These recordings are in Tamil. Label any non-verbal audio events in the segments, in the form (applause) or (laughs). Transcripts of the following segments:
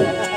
Yeah. (laughs)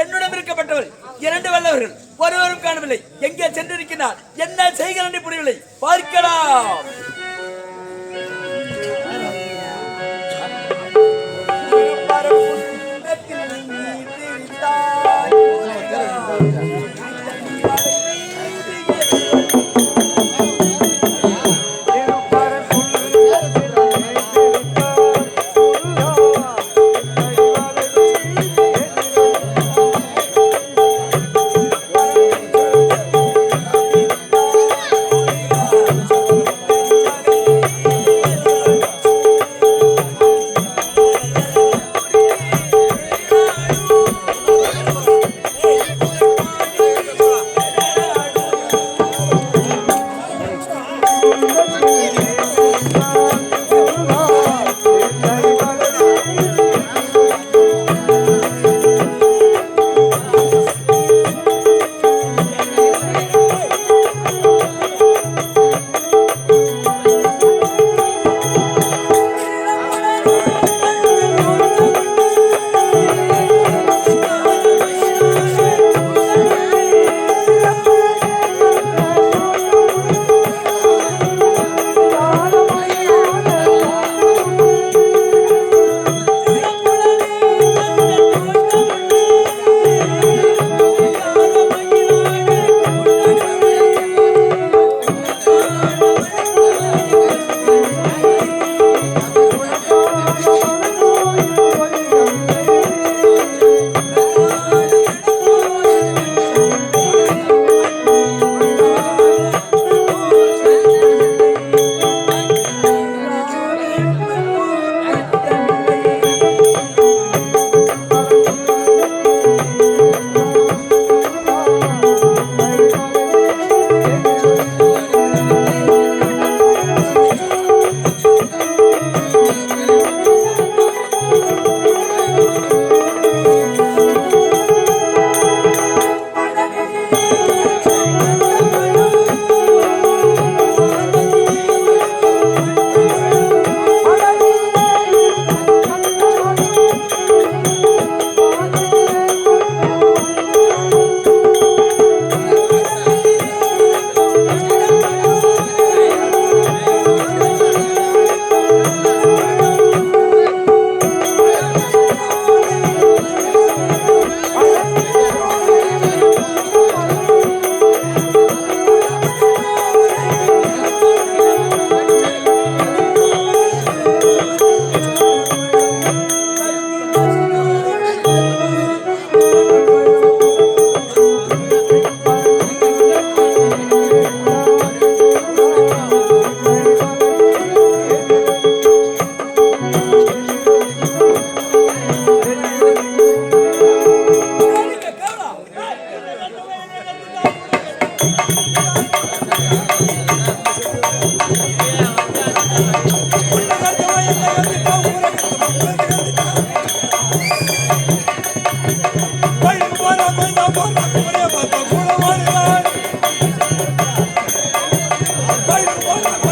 என்னுடன் இருக்கப்பட்டவர் இரண்டு வல்லவர்கள். ஒருவரும் காணவில்லை. எங்கே சென்றிருக்கிறார்? என்ன செய்கிறார் புரியவில்லை. பார்க்கலாம்.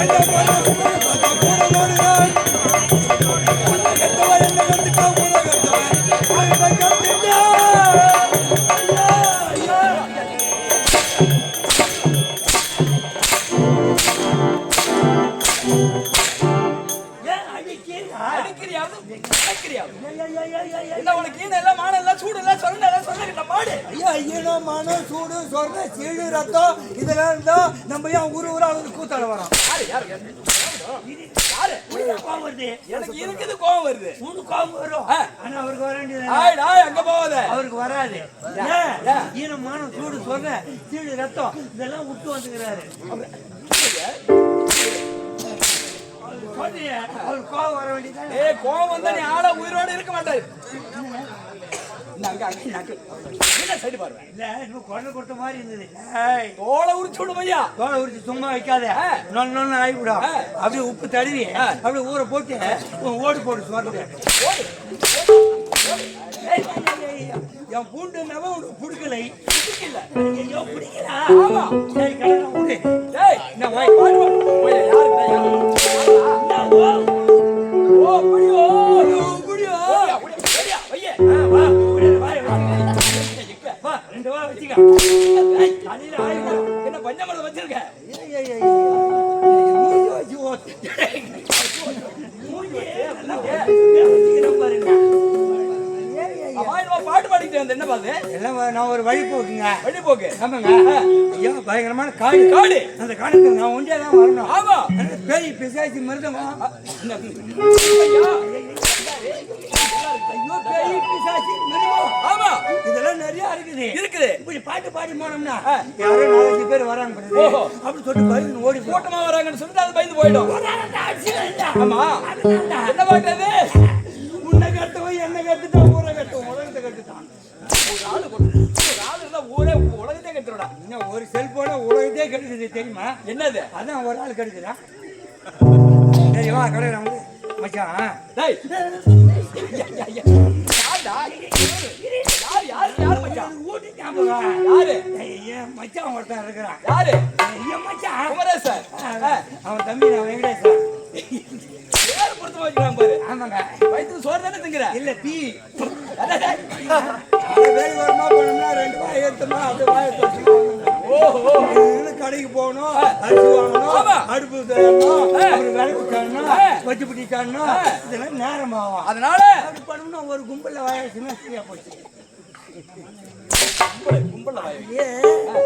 பஞ்ச பஞ்ச பஞ்ச கூட ஈனம், மானம், சூடு, சொர்ண, சீடு, ரத்தம் இதெல்லாம் இருந்தா நம்ம ஏன் ஊரு ஊரா வந்து கூத்தாட வரோம்? கோவம் வருது? எனக்கு இருக்குது கோவம் வருது. உனக்கு கோவம் வரும். ஆனா அவருக்கு வர வேண்டியது அங்க போகாத. அவருக்கு வராது? ஈனம், மானம், சூடு, சொர்ண, சீடு, ரத்தம் இதெல்லாம் விட்டு வந்துக்கிறாரு. அவருக்கு கோவம் வர வேண்டியது கோவம் வந்தா நீ ஆள உயிரோட இருக்க மாட்டாரு. அங்க அங்க நக்கு என்ன சைடு இல்ல இன்னும் குழந்தை கொடுத்த மாதிரி இருந்தது. ஏய், தோலை உரிச்சு விடு பையா. தோலை உரிச்சு சும்மா வைக்காத. நொன்னு நொன்னு ஆகிவிடும். அப்படியே உப்பு தடவி. அப்படியே ஊற போட்டு உன் ஓடு போட்டு ஏய், என் பூண்டு நவ உனக்கு பிடிக்கலை. இல்ல ஐயோ பிடிக்கல? ஆமா. சரி கடலை விடு வாய் என்ன பாட்டு வந்த என்ன பாத்து எல்லாம் நான் ஒரு வழி போக்குங்க வழி போக்கு ஆமாங்க ஐயோ பயங்கரமான காடு காடு. அந்த காடுக்கு நான் ஒன்றே தான் வரணும் ஆமா பேய் பிசாசி மிருதம் ஐயா ஐயோ பேய் பிசாசி ஆமா. இதெல்லாம் நிறைய இருக்குது. இருக்குது. இப்படி பாட்டு பாடி போனோம்னா. யாரோ நாலஞ்சு பேர் வராங்க. ஓஹோ. அப்படி சொல்லிட்டு பயந்து ஓடி கூட்டமா வராங்கன்னு சொல்லிட்டு அது பயந்து போயிடும். ஆமா. என்ன பாக்குறது உன்னை கட்டவன் என்ன கட்டுட்டான் ஊரை கட்டுவோம் உலகத்தை கட்டுட்டான் ஒரு ஆளு ஒரு ஆளு இருந்தா ஊரே கட்டுறடா. இன்னும் ஒரு செல்போன உலகத்தையே கெடுக்குது தெரியுமா? என்னது? அதான் ஒரு ஆள் கெடுக்குதா சரி வா கடை வந்து மச்சான். டேய். ஐயா, யார் யார் யார் மச்சான் ஊட்டி ஞாபகம் யாரு ஐயா மச்சான் ஒருத்தன் இருக்கிறான் யாரு ஐயா மச்சான் குமரேசன் அவன் தம்பி நான் வெங்கடேசன் பேர் பொறுத்து வச்சுக்கலாம் பாரு ஆமாங்க வயிற்றுக்கு சோறு தானே திங்கிற இல்ல டீ வேலை வருமா போனோம்னா ரெண்டு வாய் எடுத்தோமா அப்படியே வாயை கடைக்கு போகணும் அரிசி வாங்கணும். அடுப்பு விளக்கு ஆ. வச்சு பிடி ஆ. இதெல்லாம் நேரம் ஆகும் அதனால அப்படி பண்ணோம்னா ஒரு கும்பல்ல வாயாச்சுன்னா சரியா போச்சு கும்பல் கும்பல்ல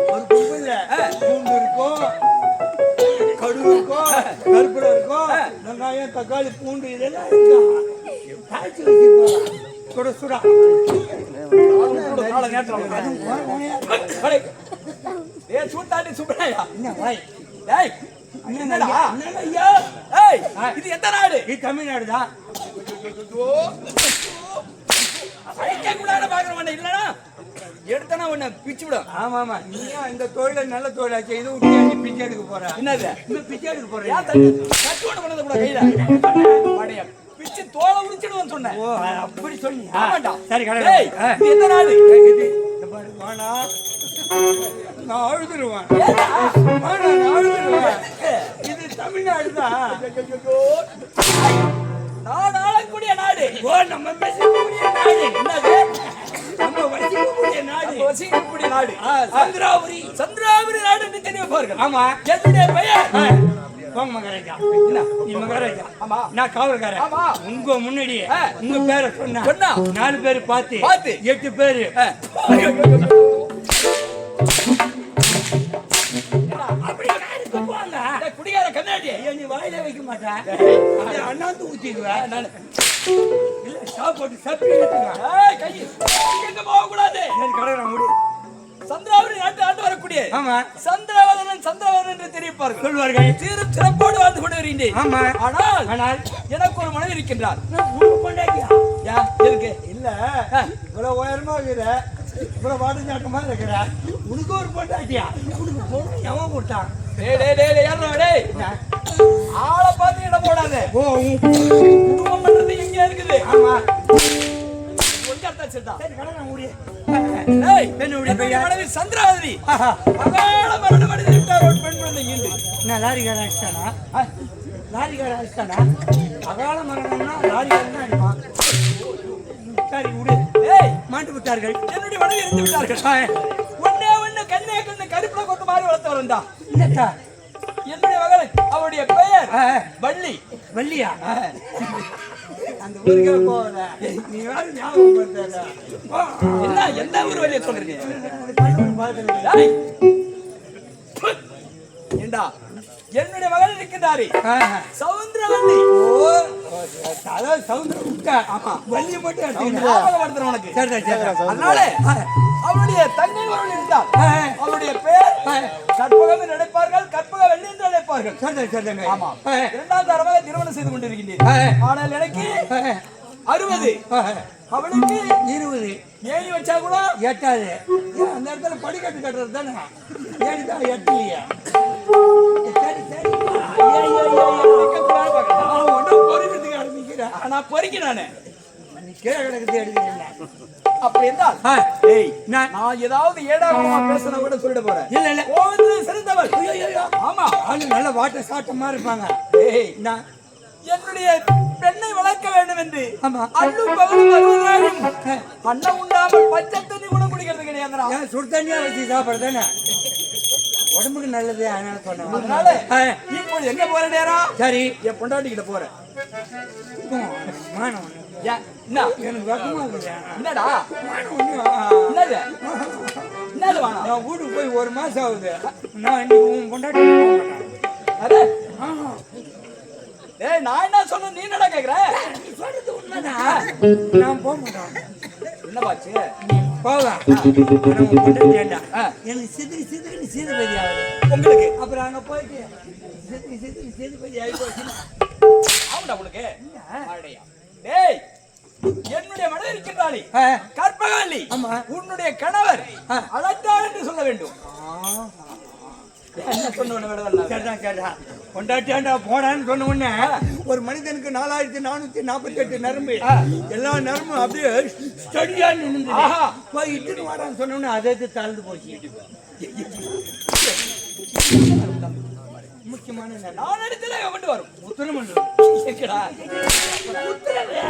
ஒரு கும்பல்ல பூண்டு இருக்கும் கடுகு இருக்கும் கருப்புல இருக்கும் வெங்காயம் தக்காளி பூண்டு இதெல்லாம் காய்ச்சி சுட சுடா நேற்று ஏய் சூட்டாண்டி சுப்பராயா என்ன வாய் டேய் என்னடா என்னங்க ஐயா ஏய் இது எந்த நாடு இது தமிழ்நாடு தான் அழிக்க கூடாது பாக்குற மாட்டேன் இல்லனா எடுத்தனா உன்னை பிச்சு விடும் ஆமா ஆமா நீயா இந்த தொழில நல்ல தொழிலாச்சு இது நீ பிச்சை எடுக்க போற என்னது இன்னும் பிச்சை எடுக்க தட்டு ஒண்ணு பண்ணது கூட கையில மாடையா பிச்சு தோலை உரிச்சிடுவேன்னு சொன்னேன் ஓ அப்படி சொன்னியா ஆமாண்டா சரி கடை இது எந்த நாடு இந்த பாரு வாடா நான் அழுதுருவேன். ஏண்டா? வாடா நான் அழுதுருவேன். இது தமிழ்நாடு தான். நான் ஆளக்கூடிய நாடு. ஓ நம்ம பேசக்கூடிய நாடு. என்னது? நம்ம வசிக்கக்கூடிய நாடு. நம்ம வசிக்கக்கூடிய நாடு. ஆ, சந்திராபுரி. சந்திராபுரி நாடு என்று தெரிவிப்பார்கள் ஆமா. என்னுடைய பெயர்? போங்க மகாராஜா. என்ன? நீ மகாராஜா. ஆமா. நான் காவல்காரன். ஆமா. உங்க முன்னாடி ஆ. உங்க பேரை சொன்னா சொன்னா. நாலு பேர் பார்த்து பார்த்து. எட்டு பேரு. நீ வாயில வைக்க மாட்டேன் (laughs) அப்படியே அண்ணாந்து ஊத்திடுவேன் நானு. இல்ல சாப்பாட்டு சப்பி எடுத்துக்கலாம் ஏய், கை. எங்க போக கூடாது சரி கடை முடி. சந்திராபுரி நாட்டு ஆண்டு வரக்கூடிய ஆமா. சந்திரவதனன் சந்திரவதன் என்று தெரிவிப்பார்கள். சொல்வார்கள். சீரும் சிறப்போடு வாழ்ந்து கொண்டு வருகின்றேன். ஆமா. ஆனால் ஆனால் எனக்கு ஒரு மனைவி இருக்கின்றார். உனக்கு கொண்டாட்டியா யா இருக்கு இல்ல. இவ்வளவு உயரமா இருக்கிற இவ்வளவு வாடஞ்சாட்டமா இருக்கிற உனக்கு ஒரு பொண்டாட்டியா? உனக்கு பொண்ணு எவன் கொடுத்தான் டேய் டேய் டேய் யாருடா டேய்? ஆளை பார்த்து இடம் போடாத. குடும்பம் பண்றது எங்க இருக்குது. ஆமா. ஏய் மாட்டு விட்டார்கள். என்னுடைய மனைவி இருந்து விட்டார்கள். ஒன்னே ஒண்ணு கண்ணே கண்ணு கருப்புல மாதிரி வளர்த்தவன் தான் இல்லக்கா என்னுடைய மகள் அவருடைய பெயர் வள்ளி. வள்ளியா? அந்த ஊருக்கே போகல நீ வேற ஞாபகப்படுத்தல என்ன எந்த ஊர் வழியை சொல்றீங்க. ஏண்டா என்னுடைய மகள் இருக்கின்றாரே சவுந்தரவல்லி அதாவது சவுந்தரம் விட்டா ஆமா. வள்ளியை மட்டும் ஞாபகப்படுத்துறேன் உனக்கு. சரி சரி சரி. அதனால அவருடைய தங்கை ஒருவள் இருந்தார் சரி ஆமா. இரண்டாம் தரமாக திருமணம் செய்து கொண்டிருக்கின்றேன் ஆனால் எனக்கு அறுபது. அவளுக்கு இருபது. ஏணி வச்சா கூட எட்டாது. அந்த இடத்துல படிக்கட்டு கட்டுறது தானே? ஏழுதான் எட்டுலையா? சரி சரி பொறுக்கிறதுக்கு ஆரம்பிக்கிறேன் ஆனா பொறுக்கி நானு நீ கீழே கிடக்குது எடுக்கிறேன் அப்படி என்றால் ஏய் நான் ஏதாவது ஏடாகமா பேசினா கூட சொல்லிட போறேன். இல்ல இல்ல. கோவிந்தில் சிறந்தவள் ஆமா. ஆளு நல்ல வாட்ட சாட்டமா இருப்பாங்க. ஏய் நான் என்னுடைய பெண்ணை வளர்க்க வேண்டும் என்று அள்ளும் பகலும் வருவதாயும் அண்ணன் உண்டாமல் பச்சை தண்ணி கூட குடிக்கிறது கிடையாதுடா. ஏன் சுடு தண்ணியா வச்சு சாப்பிட தானே? உடம்புக்கு நல்லது அதனால சொன்னேன். அதனால இப்போ எங்க போற நேரம் சரி. என் பொண்டாட்டி கிட்ட போறேன் எனக்கு என்னடா? என்னது? என்னது வேணாம் நான் வீட்டுக்கு போய் ஒரு மாசம் ஆகுது. நான் இன்னைக்கு உன். ஏய் நான் என்ன சொன்ன நீ என்னடா கேக்குற? நீ சொல்றது உண்மைதான். நான் போக மாட்டேன். என்ன பாச்சு? போவேன். எனக்கு சிதிரி சிதிரி சீதபதி ஆகுது. உங்களுக்கு? அப்புறம் அங்க போயிட்டு சிதிரி சிதிரி சீதபதி ஆகி ஆமாடா உனக்கு அடையா டேய் என்னுடைய மனைவி இருக்கின்றாளே கற்பகாலி ஆமா. உன்னுடைய கணவர் ஆ. அழைத்தார் என்று சொல்ல வேண்டும் பொண்டாட்டியாண்டா போடான்னு சொன்ன உடனே ஒரு மனிதனுக்கு நாலாயிரத்தி நானூத்தி நாற்பத்தி எட்டு நரம்பு எல்லா நரம்பும் அப்படியே ஸ்டடியா நின்று இட்டுன்னு வரான்னு சொன்ன உடனே அதை தாழ்ந்து போச்சு முக்கியமான நேரம் நான் எடுத்துல கொண்டு வரும் உத்தரமண்டலம் எங்கடா? உத்தரவு.